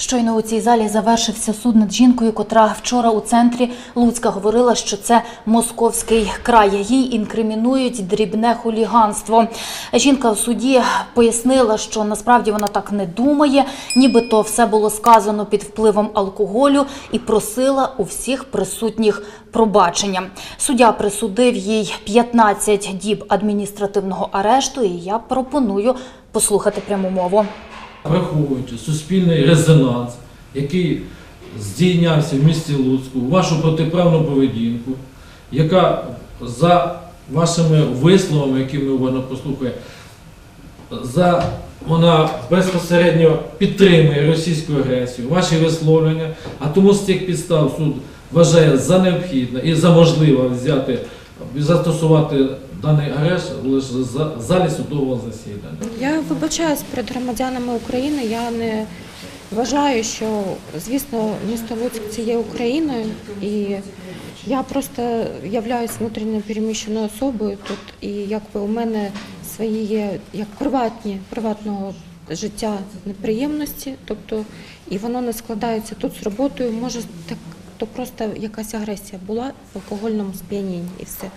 Щойно у цій залі завершився суд над жінкою, котра вчора у центрі Луцька говорила, що це московський край. Їй інкримінують дрібне хуліганство. Жінка в суді пояснила, що насправді вона так не думає, нібито все було сказано під впливом алкоголю і просила у всіх присутніх пробачення. Суддя присудив їй 15 діб адміністративного арешту, і я пропоную послухати пряму мову. Враховуючи суспільний резонанс, який здійнявся в місті Луцьку, вашу протиправну поведінку, яка за вашими висловами, які ми уважно послухаємо, за вона безпосередньо підтримує російську агресію, ваші висловлення, а тому з цих підстав суд вважає за необхідне і за можливе взяти застосувати даний арешт лише в залі судового засідання. Я вибачаюсь перед громадянами України. Я не вважаю, що звісно місто Луцьк це є Україною, і я просто являюсь внутрішньо переміщеною особою тут. І якби у мене свої є як приватні приватного життя неприємності, тобто і воно не складається тут з роботою. Може так, то просто якась агресія була в алкогольному сп'янінні і все.